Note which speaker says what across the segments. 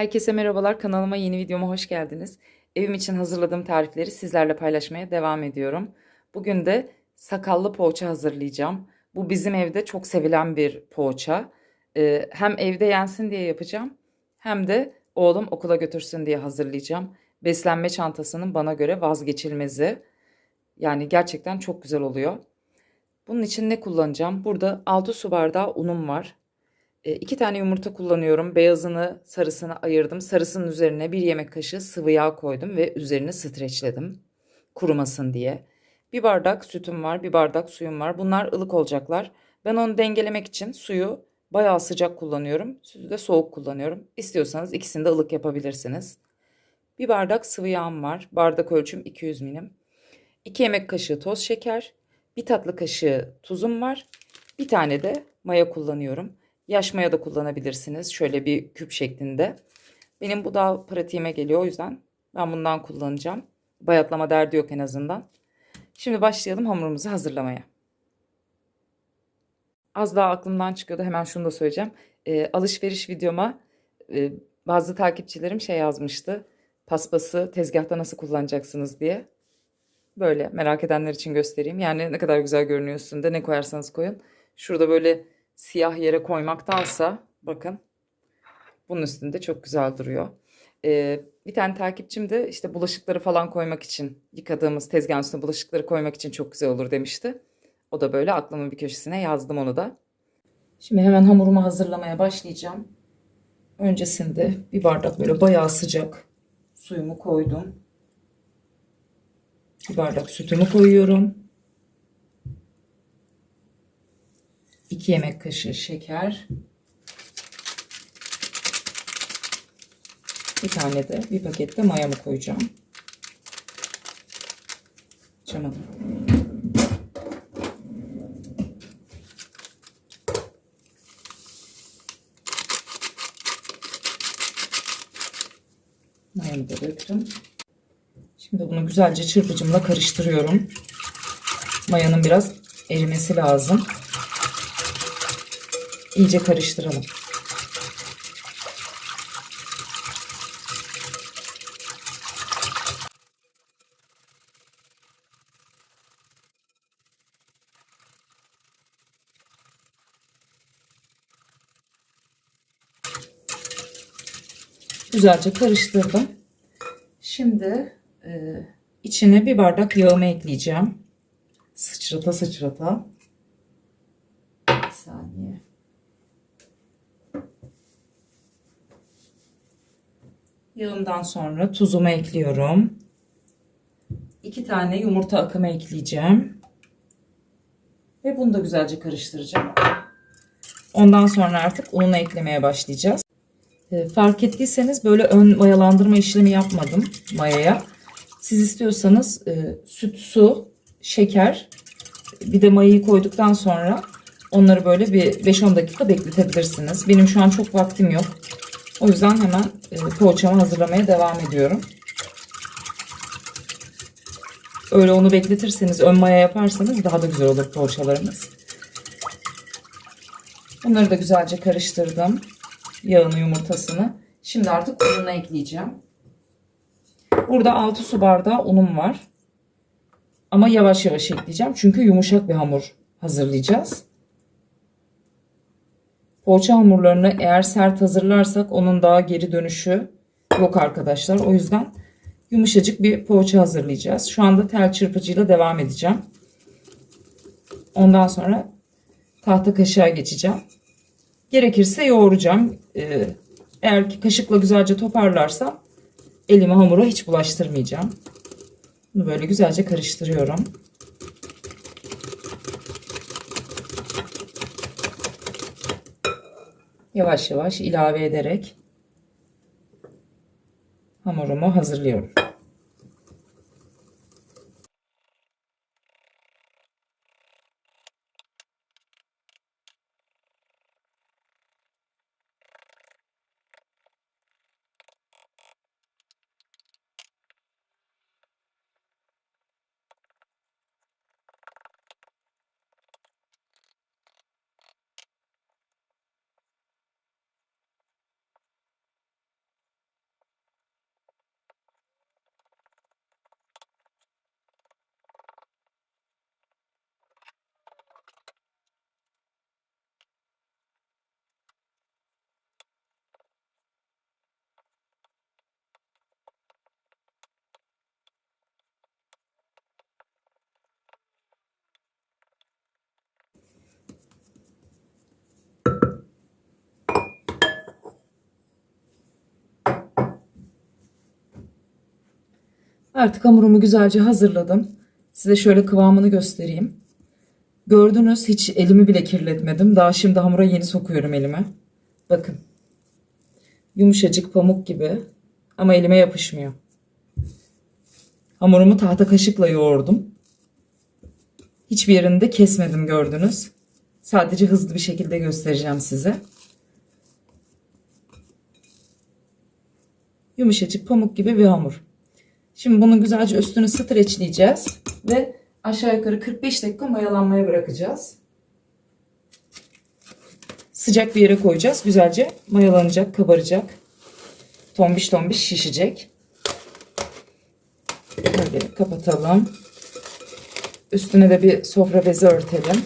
Speaker 1: Herkese merhabalar. Kanalıma yeni videoma hoş geldiniz. Evim için hazırladığım tarifleri sizlerle paylaşmaya devam ediyorum. Bugün de sakallı poğaça hazırlayacağım. Bu bizim evde çok sevilen bir poğaça. Ee, hem evde yensin diye yapacağım hem de oğlum okula götürsün diye hazırlayacağım. Beslenme çantasının bana göre vazgeçilmezi. Yani gerçekten çok güzel oluyor. Bunun için ne kullanacağım? Burada 6 su bardağı unum var. E, iki tane yumurta kullanıyorum. Beyazını, sarısını ayırdım. Sarısının üzerine bir yemek kaşığı sıvı yağ koydum ve üzerini streçledim. Kurumasın diye. Bir bardak sütüm var, bir bardak suyum var. Bunlar ılık olacaklar. Ben onu dengelemek için suyu bayağı sıcak kullanıyorum. Sütü de soğuk kullanıyorum. İstiyorsanız ikisini de ılık yapabilirsiniz. Bir bardak sıvı yağım var. Bardak ölçüm 200 milim. 2 yemek kaşığı toz şeker. Bir tatlı kaşığı tuzum var. Bir tane de maya kullanıyorum. Yaş maya da kullanabilirsiniz. Şöyle bir küp şeklinde. Benim bu daha pratiğime geliyor o yüzden ben bundan kullanacağım. Bayatlama derdi yok en azından. Şimdi başlayalım hamurumuzu hazırlamaya. Az daha aklımdan çıkıyordu. Hemen şunu da söyleyeceğim. E, alışveriş videoma e, bazı takipçilerim şey yazmıştı. Paspası tezgahta nasıl kullanacaksınız diye. Böyle merak edenler için göstereyim. Yani ne kadar güzel görünüyor üstünde. Ne koyarsanız koyun. Şurada böyle siyah yere koymaktansa bakın bunun üstünde çok güzel duruyor. Ee, bir tane takipçim de işte bulaşıkları falan koymak için yıkadığımız tezgahın üstüne bulaşıkları koymak için çok güzel olur demişti. O da böyle aklımın bir köşesine yazdım onu da. Şimdi hemen hamurumu hazırlamaya başlayacağım. Öncesinde bir bardak böyle bayağı sıcak suyumu koydum. Bir bardak sütümü koyuyorum. 2 yemek kaşığı şeker. Bir tane de bir pakette mayamı koyacağım. Açamadım. Mayamı da döktüm. Şimdi bunu güzelce çırpıcımla karıştırıyorum. Mayanın biraz erimesi lazım. İyice karıştıralım. Güzelce karıştırdım. Şimdi e, içine bir bardak yağımı ekleyeceğim. Sıçrata sıçrata. Bir saniye. Yağımdan sonra tuzumu ekliyorum. İki tane yumurta akımı ekleyeceğim. Ve bunu da güzelce karıştıracağım. Ondan sonra artık ununu eklemeye başlayacağız. E, fark ettiyseniz böyle ön mayalandırma işlemi yapmadım mayaya. Siz istiyorsanız e, süt, su, şeker bir de mayayı koyduktan sonra onları böyle bir 5-10 dakika bekletebilirsiniz. Benim şu an çok vaktim yok. O yüzden hemen e, poğaçamı hazırlamaya devam ediyorum. Öyle onu bekletirseniz, ön maya yaparsanız daha da güzel olur poğaçalarımız. Bunları da güzelce karıştırdım. Yağını, yumurtasını. Şimdi artık ununu ekleyeceğim. Burada 6 su bardağı unum var. Ama yavaş yavaş ekleyeceğim. Çünkü yumuşak bir hamur hazırlayacağız. Poğaça hamurlarını eğer sert hazırlarsak onun daha geri dönüşü yok arkadaşlar. O yüzden yumuşacık bir poğaça hazırlayacağız. Şu anda tel çırpıcıyla devam edeceğim. Ondan sonra tahta kaşığa geçeceğim. Gerekirse yoğuracağım. Ee, eğer ki kaşıkla güzelce toparlarsam elimi hamura hiç bulaştırmayacağım. Bunu böyle güzelce karıştırıyorum. Yavaş yavaş ilave ederek hamurumu hazırlıyorum. Artık hamurumu güzelce hazırladım. Size şöyle kıvamını göstereyim. Gördünüz hiç elimi bile kirletmedim. Daha şimdi hamura yeni sokuyorum elime. Bakın. Yumuşacık pamuk gibi ama elime yapışmıyor. Hamurumu tahta kaşıkla yoğurdum. Hiçbir yerini de kesmedim gördünüz. Sadece hızlı bir şekilde göstereceğim size. Yumuşacık pamuk gibi bir hamur. Şimdi bunu güzelce üstünü streçleyeceğiz ve aşağı yukarı 45 dakika mayalanmaya bırakacağız. Sıcak bir yere koyacağız. Güzelce mayalanacak, kabaracak. Tombiş tombiş şişecek. Böyle kapatalım. Üstüne de bir sofra bezi örtelim.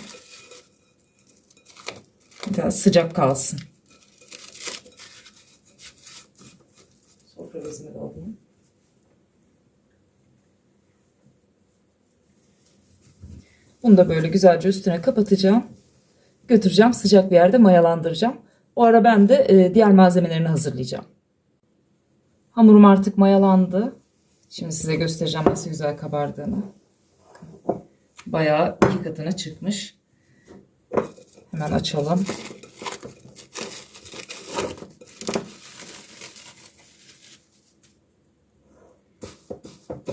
Speaker 1: Biraz sıcak kalsın. Sofra bezini de alayım. Bunu da böyle güzelce üstüne kapatacağım. Götüreceğim sıcak bir yerde mayalandıracağım. O ara ben de e, diğer malzemelerini hazırlayacağım. Hamurum artık mayalandı. Şimdi size göstereceğim nasıl güzel kabardığını. Bayağı iki katına çıkmış. Hemen açalım.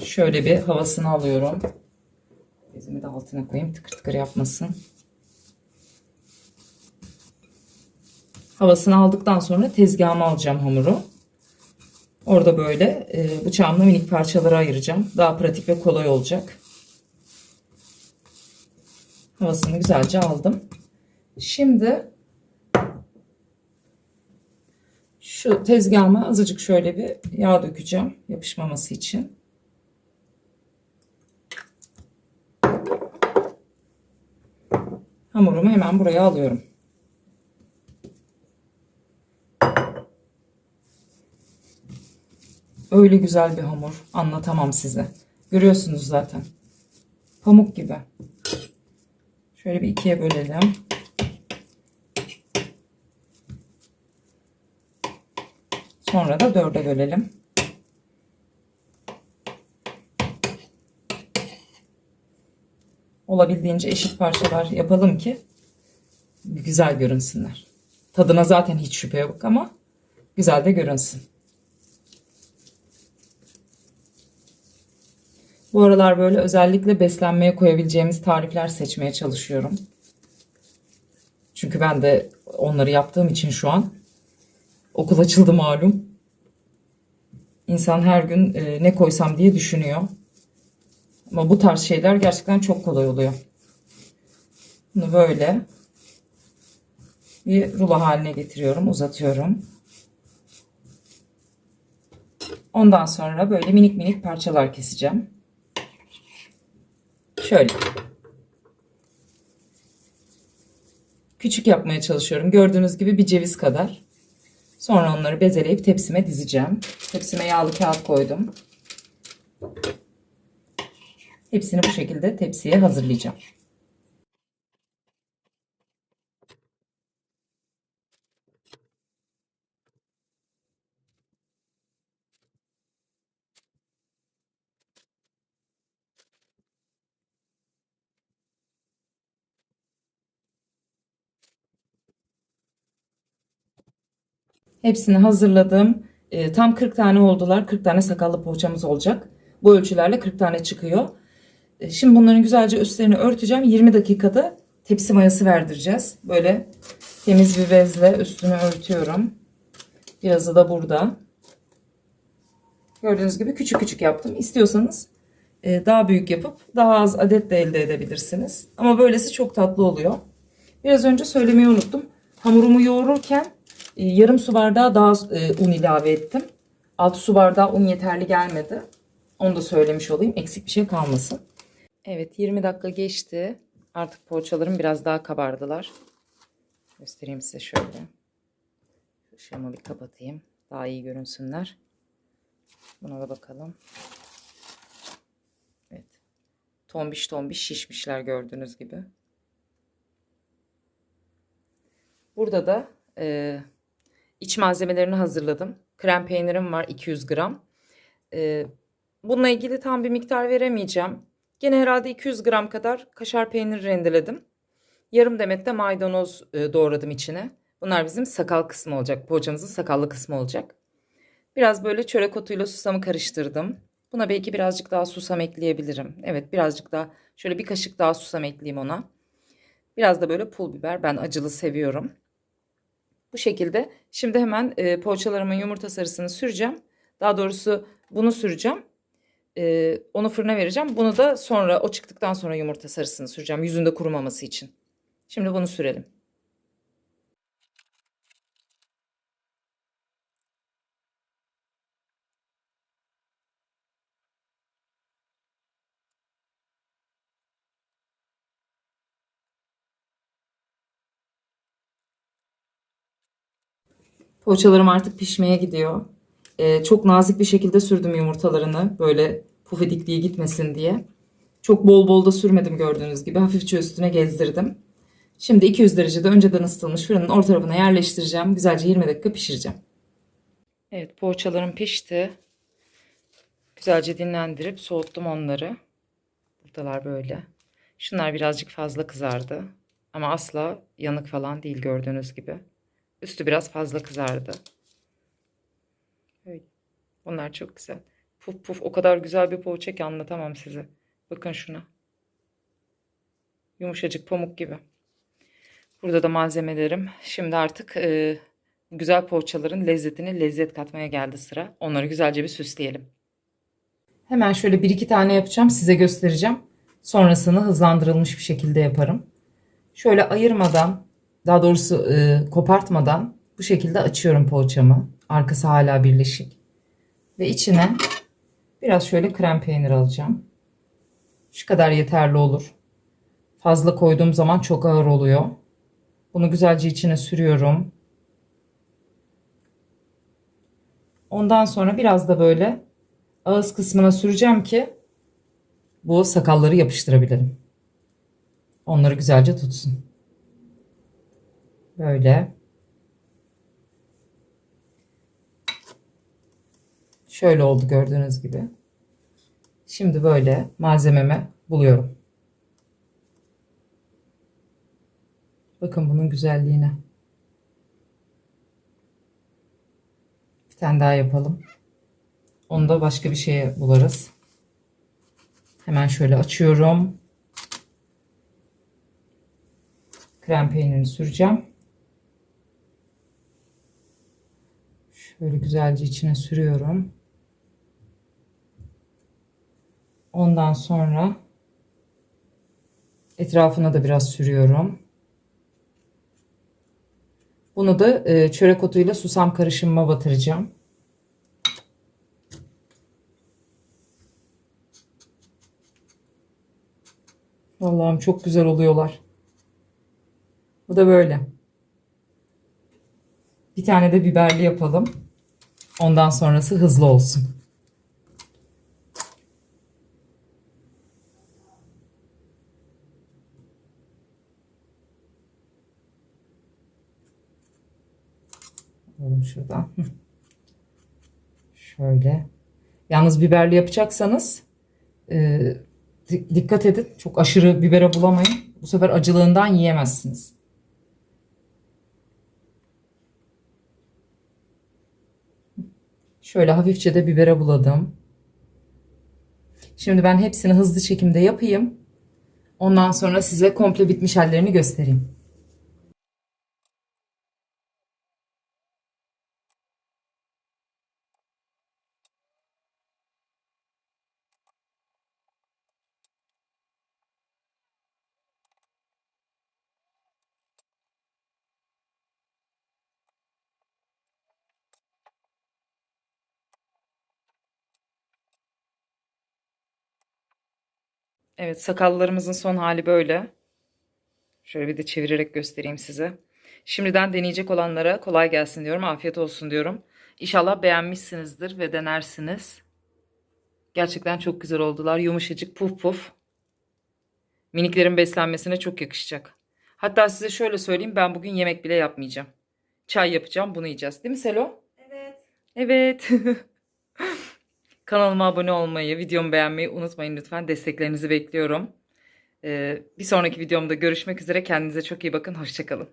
Speaker 1: Şöyle bir havasını alıyorum. Altına koyayım tıkır tıkır yapmasın. Havasını aldıktan sonra tezgahıma alacağım hamuru. Orada böyle e, bıçağımla minik parçalara ayıracağım. Daha pratik ve kolay olacak. Havasını güzelce aldım. Şimdi şu tezgahıma azıcık şöyle bir yağ dökeceğim yapışmaması için. Hamurumu hemen buraya alıyorum. Öyle güzel bir hamur. Anlatamam size. Görüyorsunuz zaten. Pamuk gibi. Şöyle bir ikiye bölelim. Sonra da dörde bölelim. Olabildiğince eşit parçalar yapalım ki güzel görünsünler. Tadına zaten hiç şüphe yok ama güzel de görünsün. Bu aralar böyle özellikle beslenmeye koyabileceğimiz tarifler seçmeye çalışıyorum. Çünkü ben de onları yaptığım için şu an okul açıldı malum. İnsan her gün e, ne koysam diye düşünüyor. Ama bu tarz şeyler gerçekten çok kolay oluyor. Bunu böyle bir rulo haline getiriyorum, uzatıyorum. Ondan sonra böyle minik minik parçalar keseceğim. Şöyle. Küçük yapmaya çalışıyorum. Gördüğünüz gibi bir ceviz kadar. Sonra onları bezeleyip tepsime dizeceğim. Tepsime yağlı kağıt koydum. Hepsini bu şekilde tepsiye hazırlayacağım. Hepsini hazırladım. E, tam 40 tane oldular. 40 tane sakallı poğaçamız olacak. Bu ölçülerle 40 tane çıkıyor. E, şimdi bunların güzelce üstlerini örteceğim. 20 dakikada tepsi mayası verdireceğiz. Böyle temiz bir bezle üstünü örtüyorum. Birazı da burada. Gördüğünüz gibi küçük küçük yaptım. İstiyorsanız e, daha büyük yapıp daha az adet de elde edebilirsiniz. Ama böylesi çok tatlı oluyor. Biraz önce söylemeyi unuttum. Hamurumu yoğururken e, yarım su bardağı daha un ilave ettim. 6 su bardağı un yeterli gelmedi. Onu da söylemiş olayım. Eksik bir şey kalmasın. Evet 20 dakika geçti. Artık poğaçalarım biraz daha kabardılar. Göstereyim size şöyle. Şu ışığımı bir kapatayım. Daha iyi görünsünler. Buna da bakalım. Evet. Tombiş tombiş şişmişler gördüğünüz gibi. Burada da e, iç malzemelerini hazırladım. Krem peynirim var 200 gram. E, bununla ilgili tam bir miktar veremeyeceğim. Gene herhalde 200 gram kadar kaşar peynir rendeledim. Yarım demet de maydanoz e, doğradım içine. Bunlar bizim sakal kısmı olacak. Poğaçamızın sakallı kısmı olacak. Biraz böyle çörek otuyla susamı karıştırdım. Buna belki birazcık daha susam ekleyebilirim. Evet birazcık daha şöyle bir kaşık daha susam ekleyeyim ona. Biraz da böyle pul biber. Ben acılı seviyorum. Bu şekilde. Şimdi hemen e, poğaçalarımın yumurta sarısını süreceğim. Daha doğrusu bunu süreceğim. E, onu fırına vereceğim. Bunu da sonra o çıktıktan sonra yumurta sarısını süreceğim. Yüzünde kurumaması için. Şimdi bunu sürelim. Poğaçalarım artık pişmeye gidiyor. Ee, çok nazik bir şekilde sürdüm yumurtalarını. Böyle pufedikliğe gitmesin diye. Çok bol bol da sürmedim gördüğünüz gibi. Hafifçe üstüne gezdirdim. Şimdi 200 derecede önceden ısıtılmış fırının orta tarafına yerleştireceğim. Güzelce 20 dakika pişireceğim. Evet poğaçalarım pişti. Güzelce dinlendirip soğuttum onları. Buradalar böyle. Şunlar birazcık fazla kızardı. Ama asla yanık falan değil gördüğünüz gibi. Üstü biraz fazla kızardı. Bunlar çok güzel. Puf puf o kadar güzel bir poğaça ki anlatamam size. Bakın şuna. Yumuşacık pamuk gibi. Burada da malzemelerim. Şimdi artık e, güzel poğaçaların lezzetini lezzet katmaya geldi sıra. Onları güzelce bir süsleyelim. Hemen şöyle bir iki tane yapacağım. Size göstereceğim. Sonrasını hızlandırılmış bir şekilde yaparım. Şöyle ayırmadan daha doğrusu e, kopartmadan bu şekilde açıyorum poğaçamı. Arkası hala birleşik. Ve içine biraz şöyle krem peynir alacağım. Şu kadar yeterli olur. Fazla koyduğum zaman çok ağır oluyor. Bunu güzelce içine sürüyorum. Ondan sonra biraz da böyle ağız kısmına süreceğim ki bu sakalları yapıştırabilirim. Onları güzelce tutsun. Böyle. Şöyle oldu gördüğünüz gibi. Şimdi böyle malzememe buluyorum. Bakın bunun güzelliğine. Bir tane daha yapalım. Onu da başka bir şeye bularız. Hemen şöyle açıyorum. Krem peynirini süreceğim. Şöyle güzelce içine sürüyorum. Ondan sonra etrafına da biraz sürüyorum. Bunu da e, çörek otuyla susam karışımıma batıracağım. Allah'ım çok güzel oluyorlar. Bu da böyle. Bir tane de biberli yapalım. Ondan sonrası hızlı olsun. Alalım şuradan. Şöyle. Yalnız biberli yapacaksanız e, dikkat edin. Çok aşırı bibere bulamayın. Bu sefer acılığından yiyemezsiniz. Şöyle hafifçe de bibere buladım. Şimdi ben hepsini hızlı çekimde yapayım. Ondan sonra size komple bitmiş hallerini göstereyim. Evet sakallarımızın son hali böyle. Şöyle bir de çevirerek göstereyim size. Şimdiden deneyecek olanlara kolay gelsin diyorum. Afiyet olsun diyorum. İnşallah beğenmişsinizdir ve denersiniz. Gerçekten çok güzel oldular. Yumuşacık puf puf. Miniklerin beslenmesine çok yakışacak. Hatta size şöyle söyleyeyim ben bugün yemek bile yapmayacağım. Çay yapacağım bunu yiyeceğiz. Değil mi Selo?
Speaker 2: Evet.
Speaker 1: Evet. Kanalıma abone olmayı, videomu beğenmeyi unutmayın lütfen. Desteklerinizi bekliyorum. Ee, bir sonraki videomda görüşmek üzere. Kendinize çok iyi bakın. Hoşçakalın.